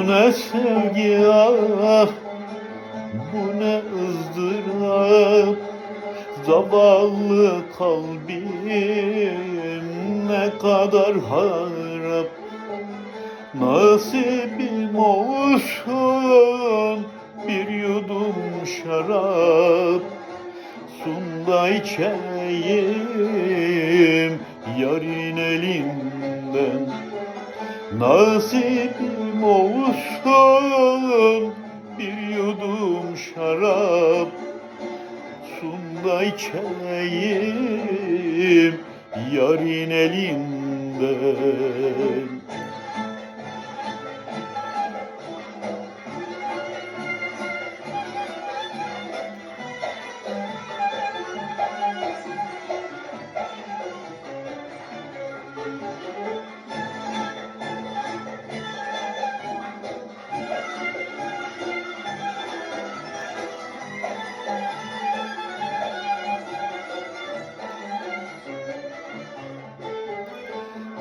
ne sevgi ah Bu ne ızdırap. Zavallı kalbim ne kadar harap. Nasibim olsun bir yudum şarap. Sun da içeyim yarın elinden Nasibim olsun bir yudum şarap Sun da içeyim yarın elinden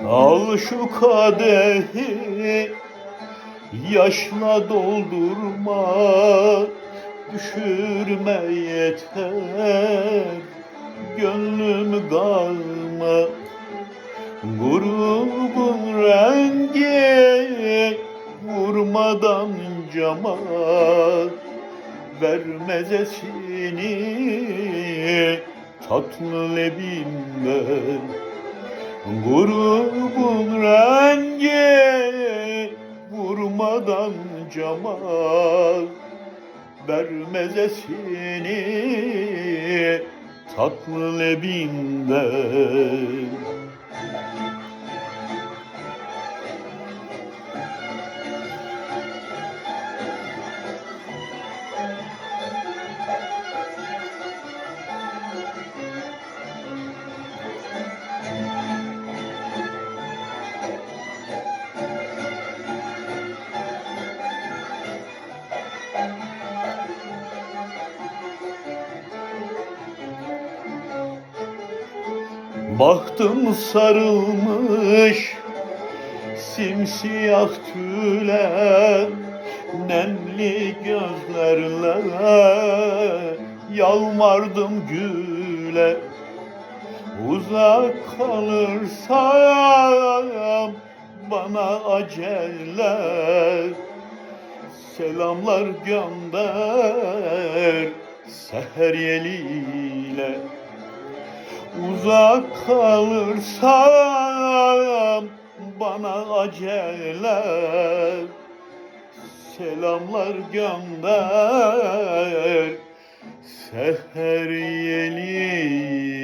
Al şu kadehi yaşla doldurma düşürme yeter. Gönlüm galma grubun rengi vurmadan cama vermezesini tatlı lebimden Grubun rengi vurmadan cama vermezesini tatlı lebinden. Bahtım sarılmış simsiyah tüle Nemli gözlerle yalvardım güle Uzak kalırsam bana acele Selamlar gönder seher yeliyle Uzak kalırsam bana acele Selamlar gönder. Seher yeliyle